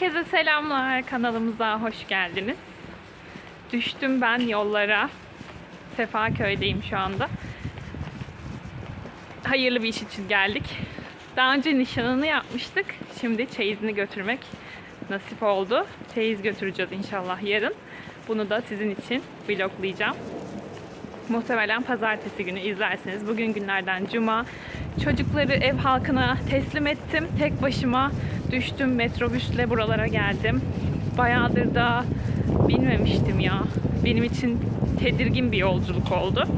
Herkese selamlar. Kanalımıza hoş geldiniz. Düştüm ben yollara. Sefaköy'deyim şu anda. Hayırlı bir iş için geldik. Daha önce nişanını yapmıştık. Şimdi çeyizini götürmek nasip oldu. Çeyiz götüreceğiz inşallah yarın. Bunu da sizin için vloglayacağım. Muhtemelen pazartesi günü izlersiniz. Bugün günlerden cuma. Çocukları ev halkına teslim ettim. Tek başıma düştüm metrobüsle buralara geldim. Bayağıdır da binmemiştim ya. Benim için tedirgin bir yolculuk oldu.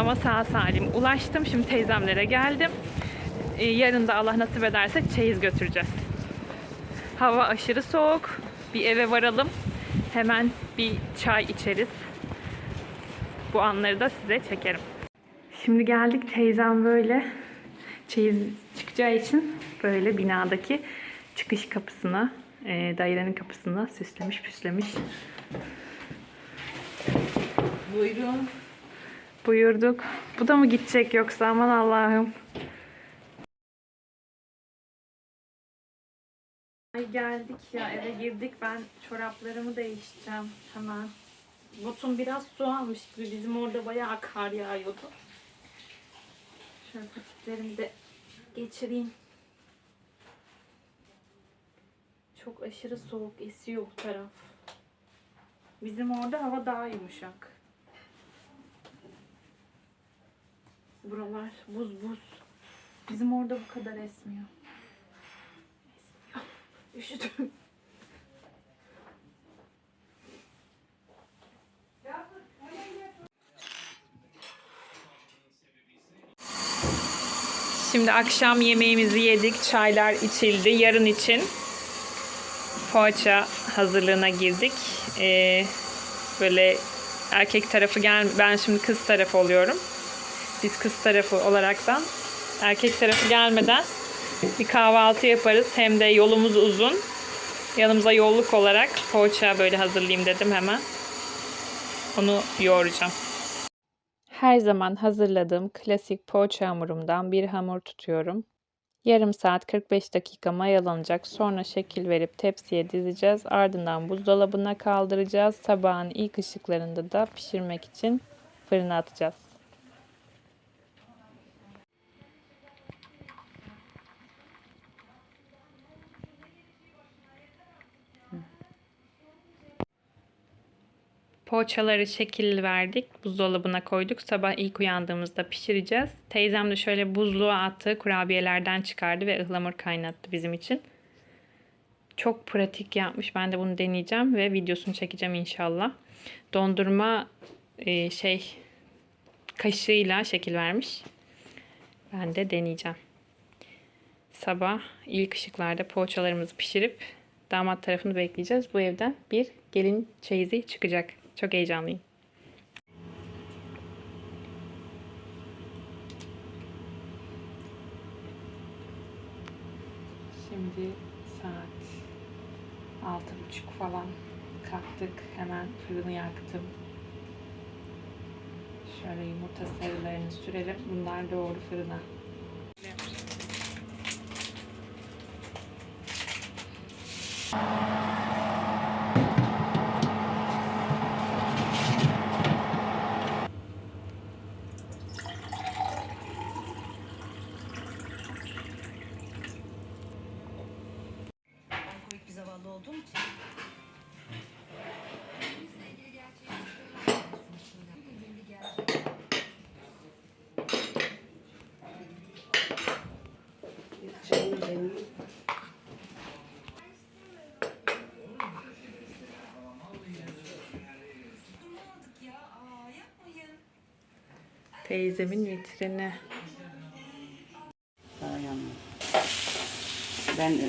Ama sağ salim ulaştım. Şimdi teyzemlere geldim. Ee, yarın da Allah nasip ederse çeyiz götüreceğiz. Hava aşırı soğuk. Bir eve varalım. Hemen bir çay içeriz. Bu anları da size çekerim. Şimdi geldik teyzem böyle çeyiz çıkacağı için böyle binadaki çıkış kapısına, e, dairenin kapısına süslemiş püslemiş. Buyurun. Buyurduk. Bu da mı gidecek yoksa aman Allah'ım. Ay geldik ya eve girdik ben çoraplarımı değiştireceğim hemen. Botum biraz su almış gibi bizim orada bayağı kar yağıyordu. Şöyle patiklerimi de geçireyim. Çok aşırı soğuk esiyor bu taraf. Bizim orada hava daha yumuşak. Buralar buz buz. Bizim orada bu kadar esmiyor. Esmiyor. Üşüdüm. Şimdi akşam yemeğimizi yedik, çaylar içildi. Yarın için poğaça hazırlığına girdik. Ee, böyle erkek tarafı gel, ben şimdi kız tarafı oluyorum. Biz kız tarafı olaraktan erkek tarafı gelmeden bir kahvaltı yaparız. Hem de yolumuz uzun. Yanımıza yolluk olarak poğaça böyle hazırlayayım dedim hemen. Onu yoğuracağım. Her zaman hazırladığım klasik poğaça hamurumdan bir hamur tutuyorum. Yarım saat 45 dakika mayalanacak. Sonra şekil verip tepsiye dizeceğiz. Ardından buzdolabına kaldıracağız. Sabahın ilk ışıklarında da pişirmek için fırına atacağız. Poğaçaları şekil verdik. Buzdolabına koyduk. Sabah ilk uyandığımızda pişireceğiz. Teyzem de şöyle buzluğa attığı kurabiyelerden çıkardı ve ıhlamur kaynattı bizim için. Çok pratik yapmış. Ben de bunu deneyeceğim ve videosunu çekeceğim inşallah. Dondurma e, şey kaşığıyla şekil vermiş. Ben de deneyeceğim. Sabah ilk ışıklarda poğaçalarımızı pişirip damat tarafını bekleyeceğiz. Bu evden bir gelin çeyizi çıkacak. Çok heyecanlıyım. Şimdi saat altı buçuk falan kalktık. Hemen fırını yaktım. Şöyle yumurta sarılarını sürelim. Bunlar doğru fırına. Alkolik Teyzemin vitrini. Ben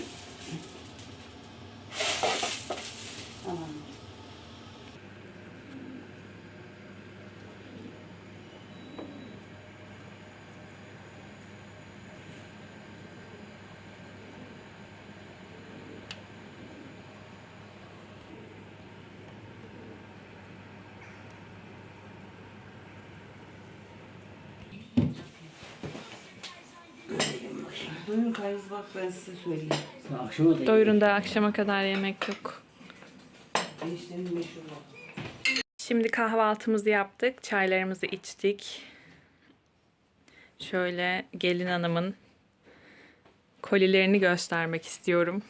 Duyun kayız bak ben size söyleyeyim. Akşama da Doyurun da akşama kadar yemek yok. Eniştemin meşhur o. Şimdi kahvaltımızı yaptık. Çaylarımızı içtik. Şöyle gelin hanımın kolilerini göstermek istiyorum.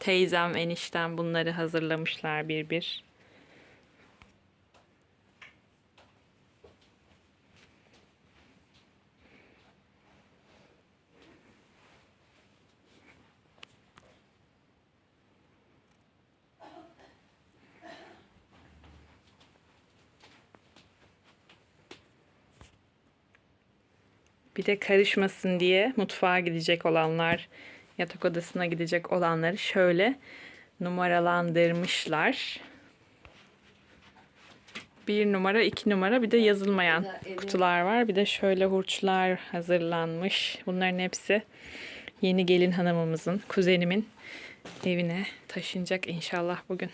Teyzem, eniştem bunları hazırlamışlar bir bir. Bir de karışmasın diye mutfağa gidecek olanlar, yatak odasına gidecek olanları şöyle numaralandırmışlar. Bir numara, iki numara bir de yazılmayan kutular var. Bir de şöyle hurçlar hazırlanmış. Bunların hepsi yeni gelin hanımımızın, kuzenimin evine taşınacak inşallah bugün.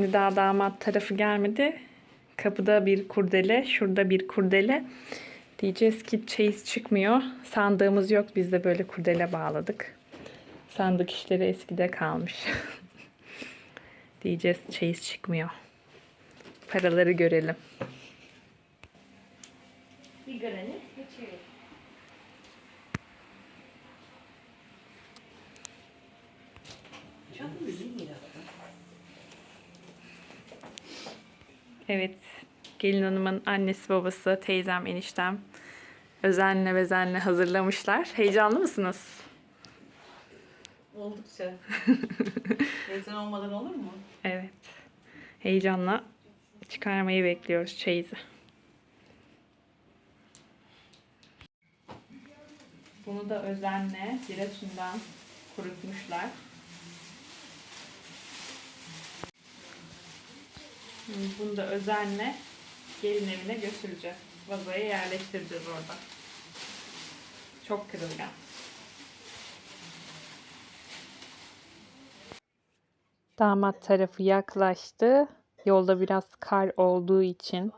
Şimdi daha damat tarafı gelmedi. Kapıda bir kurdele, şurada bir kurdele. Diyeceğiz ki çeyiz çıkmıyor. Sandığımız yok. Biz de böyle kurdele bağladık. Sandık işleri eskide kalmış. Diyeceğiz çeyiz çıkmıyor. Paraları görelim. Çok güzel bir Evet. Gelin hanımın annesi babası, teyzem, eniştem özenle bezenle hazırlamışlar. Heyecanlı mısınız? Oldukça. Heyecan olmadan olur mu? Evet. Heyecanla çıkarmayı bekliyoruz çeyizi. Bunu da özenle Giresun'dan kurutmuşlar. Şimdi Bunu da özenle gelin evine götüreceğiz. Vazoya yerleştireceğiz orada. Çok kırılgan. Damat tarafı yaklaştı. Yolda biraz kar olduğu için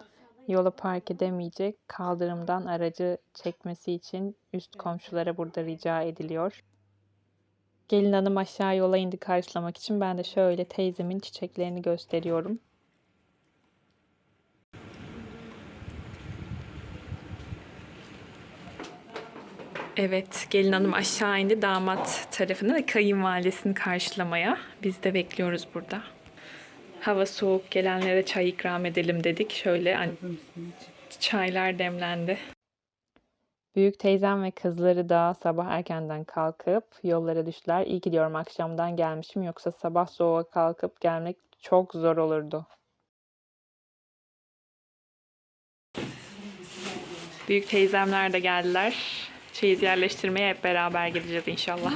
yola park edemeyecek. Kaldırımdan aracı çekmesi için üst komşulara burada rica ediliyor. Gelin hanım aşağı yola indi karşılamak için. Ben de şöyle teyzemin çiçeklerini gösteriyorum. Evet, gelin hanım aşağı indi damat tarafını ve kayınvalidesini karşılamaya. Biz de bekliyoruz burada. Hava soğuk, gelenlere çay ikram edelim dedik. Şöyle hani çaylar demlendi. Büyük teyzem ve kızları da sabah erkenden kalkıp yollara düştüler. İyi ki diyorum akşamdan gelmişim yoksa sabah soğuğa kalkıp gelmek çok zor olurdu. Büyük teyzemler de geldiler. Çeyiz yerleştirmeye hep beraber gideceğiz inşallah.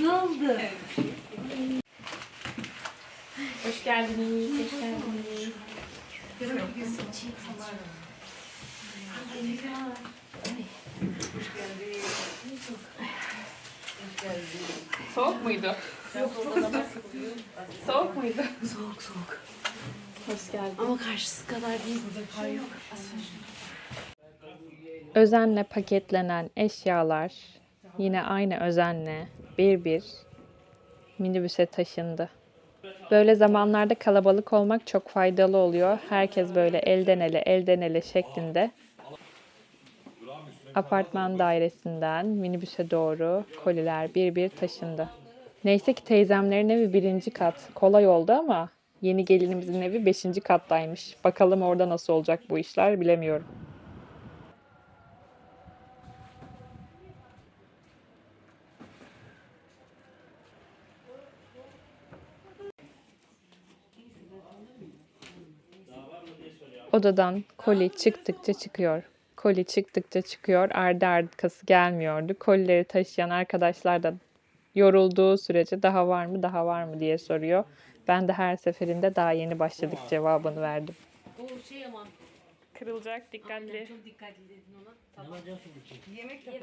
Ne oldu? Hoş geldiniz. Hoş geldiniz. Soğuk muydu? Soğuk muydu? Soğuk soğuk. Hoş geldin. Ama karşısı kadar değil. Burada kar yok. Özenle paketlenen eşyalar yine aynı özenle bir bir minibüse taşındı. Böyle zamanlarda kalabalık olmak çok faydalı oluyor. Herkes böyle elden ele, elden ele şeklinde apartman dairesinden minibüse doğru koliler bir bir taşındı. Neyse ki teyzemlerin evi birinci kat. Kolay oldu ama yeni gelinimizin evi beşinci kattaymış. Bakalım orada nasıl olacak bu işler bilemiyorum. Odadan koli çıktıkça çıkıyor. Koli çıktıkça çıkıyor. Ardı arkası gelmiyordu. Kolileri taşıyan arkadaşlar da yorulduğu sürece daha var mı daha var mı diye soruyor. Ben de her seferinde daha yeni başladık cevabını verdim. Bu şey ama Kırılacak dikkatli. çok dikkatli dedin ona. Çiçeği? Yemek yap.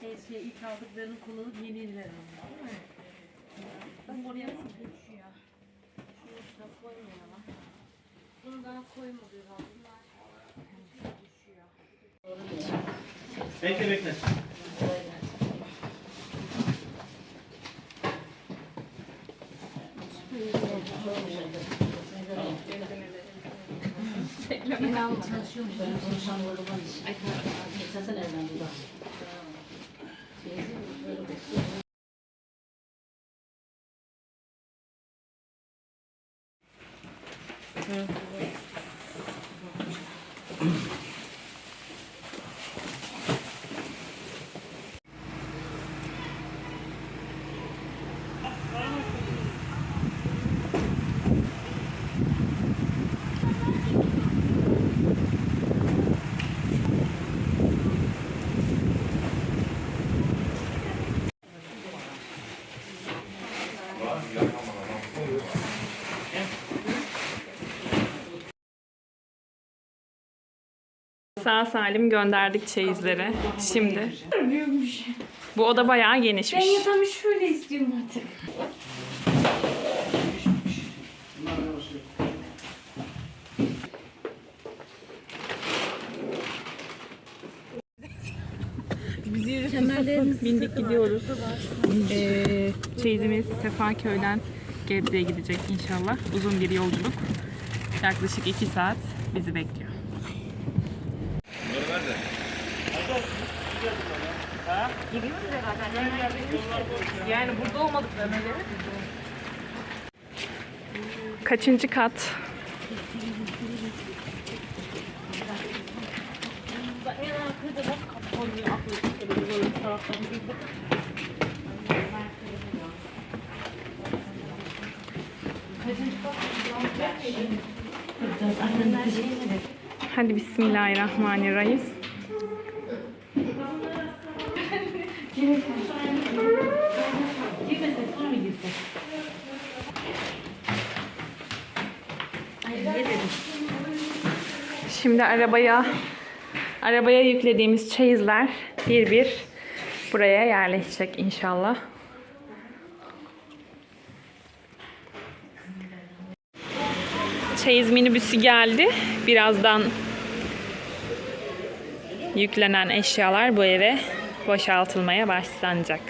Her şey ilk aldıklarını kullanıp yeniler onlar. Ben oraya düşüyor. Şunu ama. Bunu daha koymadı herhalde. Düşüyor. Bekle bekle. Sağ salim gönderdik çeyizleri. Şimdi. Bu oda bayağı genişmiş. Ben yatağımı şöyle istiyorum artık. Bindik gidiyoruz. Ee, çeyizimiz Sefaköy'den Gebze'ye gidecek inşallah. Uzun bir yolculuk. Yaklaşık 2 saat bizi bekliyor. Yani burada olmadık demeleri. Kaçıncı kat? Hadi Bismillahirrahmanirrahim. Şimdi arabaya arabaya yüklediğimiz çeyizler bir bir buraya yerleşecek inşallah. Çeyiz minibüsü geldi. Birazdan yüklenen eşyalar bu eve boşaltılmaya başlanacak.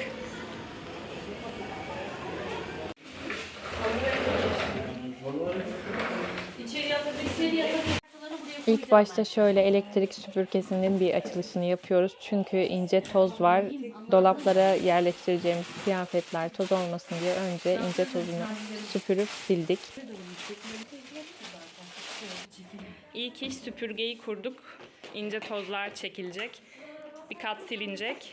İlk başta şöyle elektrik süpürgesinin bir açılışını yapıyoruz. Çünkü ince toz var. Dolaplara yerleştireceğimiz kıyafetler toz olmasın diye önce ince tozunu süpürüp sildik. İlk iş süpürgeyi kurduk. İnce tozlar çekilecek. Bir kat silinecek.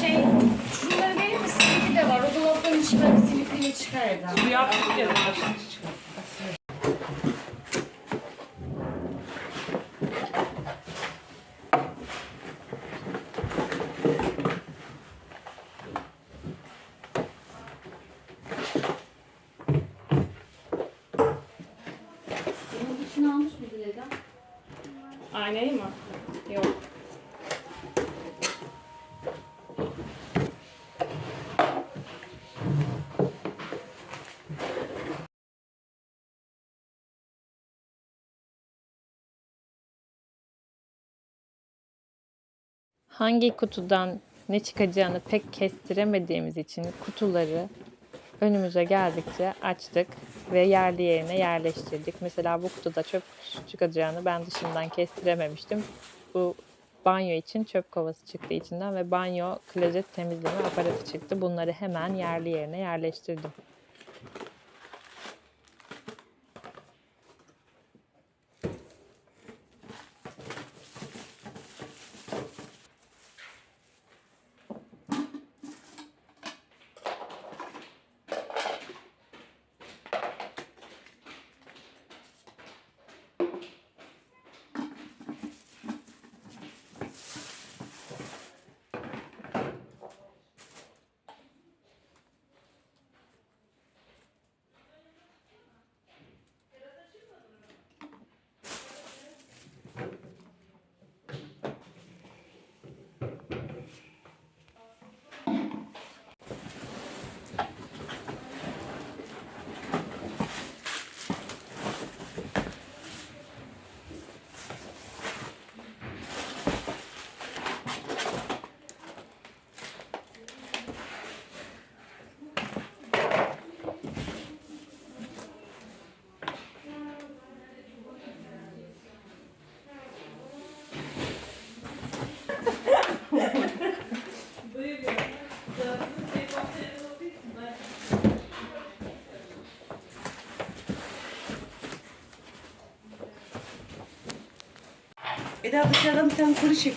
Şey, şunları verir misin? Bir de var. O dolapların içinden bir silikliğini çıkar evden. Bunun içine almış mıydı Leda? Aynayı mı? Yok. Hangi kutudan ne çıkacağını pek kestiremediğimiz için kutuları önümüze geldikçe açtık ve yerli yerine yerleştirdik. Mesela bu kutuda çöp çıkacağını ben dışından kestirememiştim. Bu banyo için çöp kovası çıktı içinden ve banyo klozet temizleme aparatı çıktı. Bunları hemen yerli yerine yerleştirdim. Eda dışarıdan bir tane kuru çek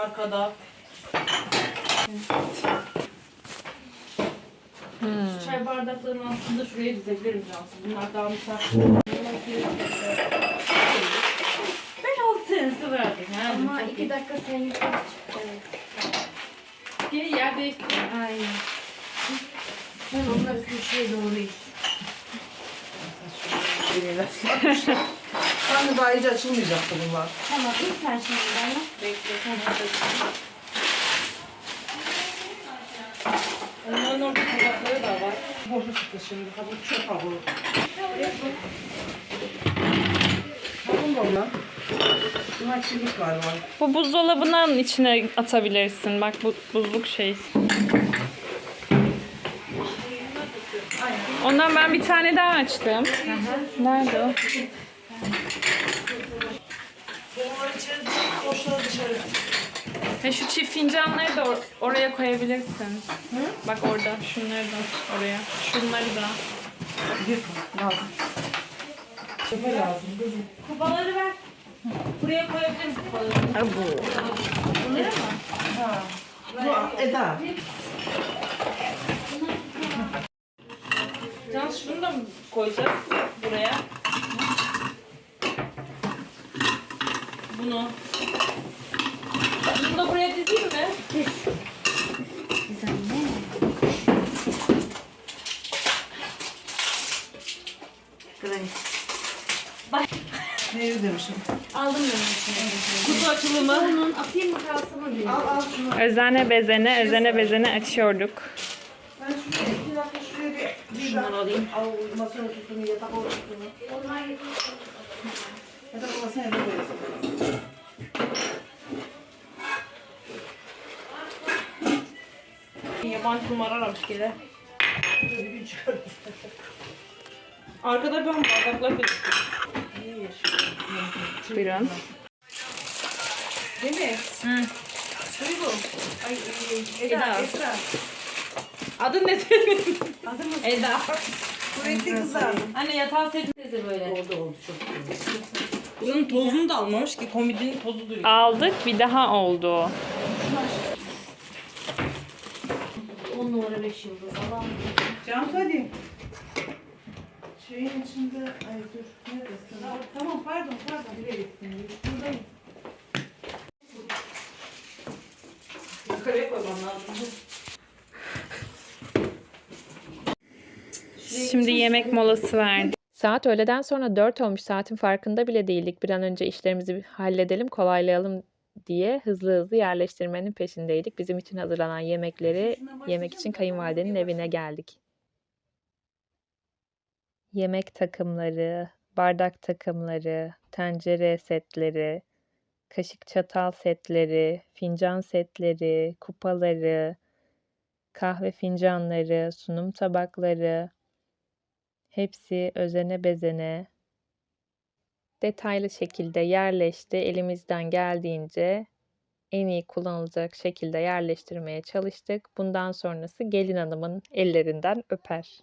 Arkada. Şu çay bardaklarını aslında şuraya dizebilirim Cansu. Bunlar daha misafir. Ben 6 senesi verdim yani. Ama iki dakika sen yukarı çık. Evet. Yeni yer değiştirdim. Aynen. Sen onları köşeye doğru it. Ben de daha iyice açılmayacaktı bunlar. Tamam it sen şimdi bana. Bekle sen Onların orada tabakları da var. Boşu çıktı şimdi. Ha bu çöp var var. Bu buzdolabının içine atabilirsin. Bak bu buzluk şey. Ondan ben bir tane daha açtım. Nerede o? İçeri boşları dışarı. Ve şu çift fincanları da or- oraya koyabilirsin. Bak orada. Şunları da oraya. Şunları da. Lazım. Çöpe lazım. Kupaları ver. Buraya koyabilirim kupaları. Bunları mı? Bu Eda. Can şunu da mı koyacağız buraya? Bunu. Bunu da buraya dizeyim mi? Güzel ne? Ne demişim? Aldım ben içine. Kutu açılımı. Bunun atayım mı kalsın mı diye. Al al şunu. Özene bezene, özene bezene açıyorduk. Ben şunu iki dakika şuraya bir... Şunları alayım. Al masanın tutunu, yatak tutunu. Onlar koyuyorsun. Yabancı numara aramış gene. Arkada ben bardaklar gözüküyor. Buyurun. Değil mi? Hı. Duygu. Ay, e, Eda, Eda. Esra. Adın ne senin? Adı mı? Eda. Kuvvetli kızlar. Anne yatağı. Teyze böyle. Oldu oldu çok güzel. Bunun tozunu da almamış ki komodinin tozu duruyor. Aldık bir daha oldu. 10 numara 5 yıldız. Allah'ım. Cansu hadi. Şeyin içinde, ay dur, neredesin? Tamam pardon pardon. Nereye gittin? Buradayım. Yukarıya koymam lazım. Şimdi yemek molası verdik. Saat öğleden sonra 4 olmuş. Saatin farkında bile değildik. Bir an önce işlerimizi halledelim, kolaylayalım diye hızlı hızlı yerleştirmenin peşindeydik. Bizim için hazırlanan yemekleri yemek için kayınvalidenin evine geldik. Yemek takımları, bardak takımları, tencere setleri, kaşık çatal setleri, fincan setleri, kupaları, kahve fincanları, sunum tabakları, hepsi özene bezene detaylı şekilde yerleşti. Elimizden geldiğince en iyi kullanılacak şekilde yerleştirmeye çalıştık. Bundan sonrası gelin hanımın ellerinden öper.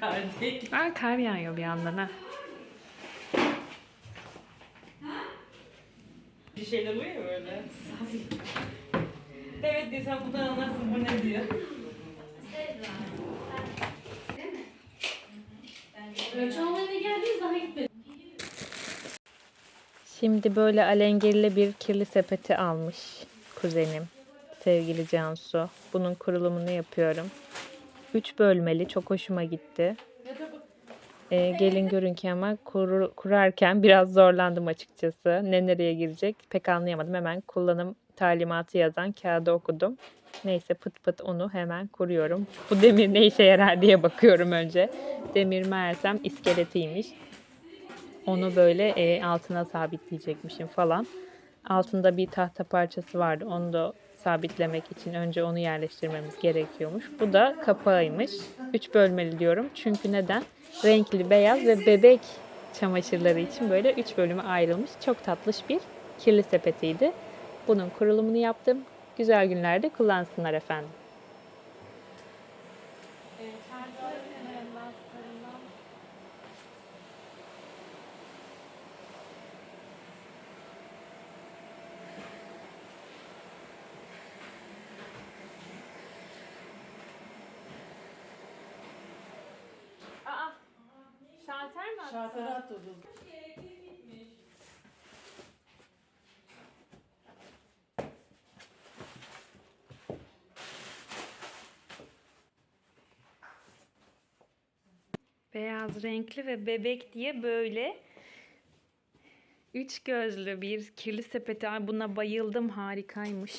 Kardeş. Aa, kar yağıyor bir yandan ha. Bir şeyler oluyor ya böyle. evet diye sen buradan anlarsın bu ne diyor. Ölçü almaya da geldiniz daha gitmedi. Şimdi böyle alengirli bir kirli sepeti almış kuzenim, sevgili Cansu. Bunun kurulumunu yapıyorum. Üç bölmeli, çok hoşuma gitti. Ee, gelin görün ki ama kuru- kurarken biraz zorlandım açıkçası. Ne nereye girecek pek anlayamadım. Hemen kullanım talimatı yazan kağıdı okudum. Neyse pıt pıt onu hemen kuruyorum. Bu demir ne işe yarar diye bakıyorum önce. Demir meğersem iskeletiymiş. Onu böyle e, altına sabitleyecekmişim falan. Altında bir tahta parçası vardı. Onu da sabitlemek için önce onu yerleştirmemiz gerekiyormuş. Bu da kapağıymış. Üç bölmeli diyorum. Çünkü neden? Renkli beyaz ve bebek çamaşırları için böyle üç bölüme ayrılmış. Çok tatlış bir kirli sepetiydi. Bunun kurulumunu yaptım. Güzel günlerde kullansınlar efendim. Şalter mi Şartları atıldı. Beyaz renkli ve bebek diye böyle üç gözlü bir kirli sepeti. Ay buna bayıldım harikaymış.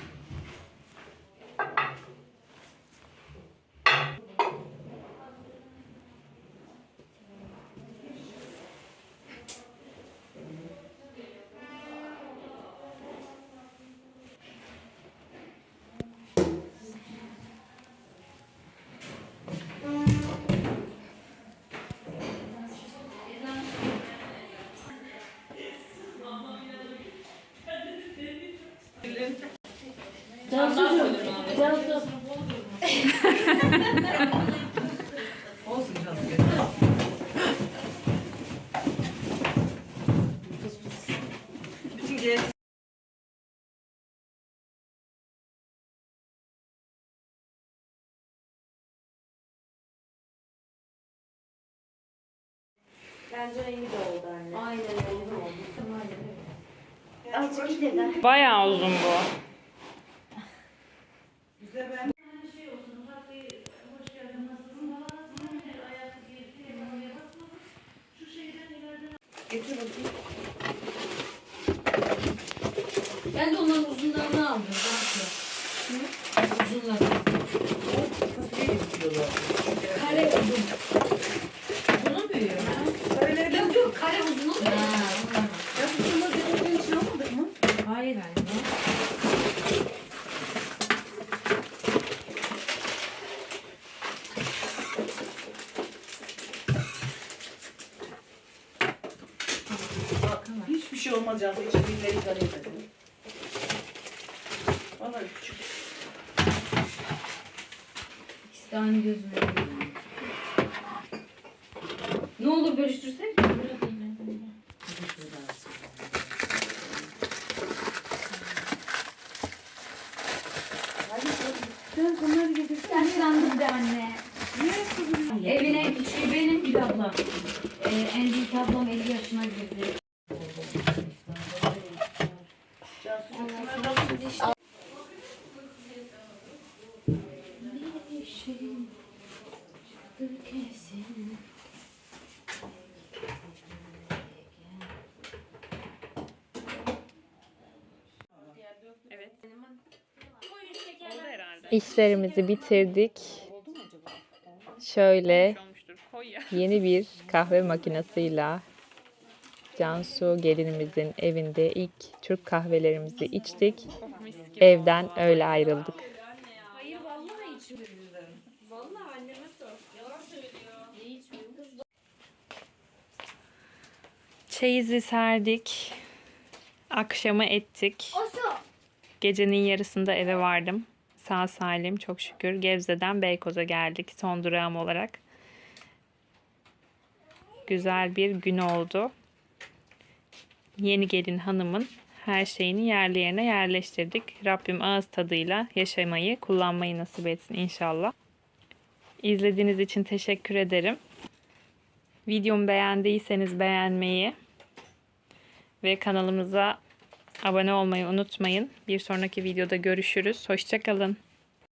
Bence rengi de oldu anne. Aynen öyle oldu. Bayağı uzun bu. Bize ben Getir bakayım. Ben de onların uzunlarını aldım. Zaten. Uzunları. Fasulye getiriyorlar. Kare uzun. Bunu büyüyor ha? Böyleleri Yok yok kare uzunu mu? Ha, ondan. Ya biz bunları getirdiğin için almadık mı? Hayır anne. Hiçbir şey olmaz canım. Hiç bilmeyi idare etmedim. Bana küçük. Aynı gözüme. Ne olur bölüştürsek sen bunları getirsene. Yaşlandım de anne. Evin en küçüğü benim bir ablam. Ee, en büyük ablam 50 yaşına girdi. Cansu şunları da alın. Bir şeyin çıktı kesin. Evet. İşlerimizi bitirdik. Şöyle yeni bir kahve makinesiyle Cansu gelinimizin evinde ilk Türk kahvelerimizi içtik. Evden öyle ayrıldık. Hayır vallahi içmiyorum. Vallahi anneme sor. Yalan söylüyor. Çeyizi serdik. Akşamı ettik. Gecenin yarısında eve vardım. Sağ salim çok şükür. Gebze'den Beykoz'a geldik son durağım olarak. Güzel bir gün oldu. Yeni gelin hanımın her şeyini yerli yerine yerleştirdik. Rabbim ağız tadıyla yaşamayı, kullanmayı nasip etsin inşallah. İzlediğiniz için teşekkür ederim. Videomu beğendiyseniz beğenmeyi ve kanalımıza abone olmayı unutmayın. Bir sonraki videoda görüşürüz. Hoşçakalın.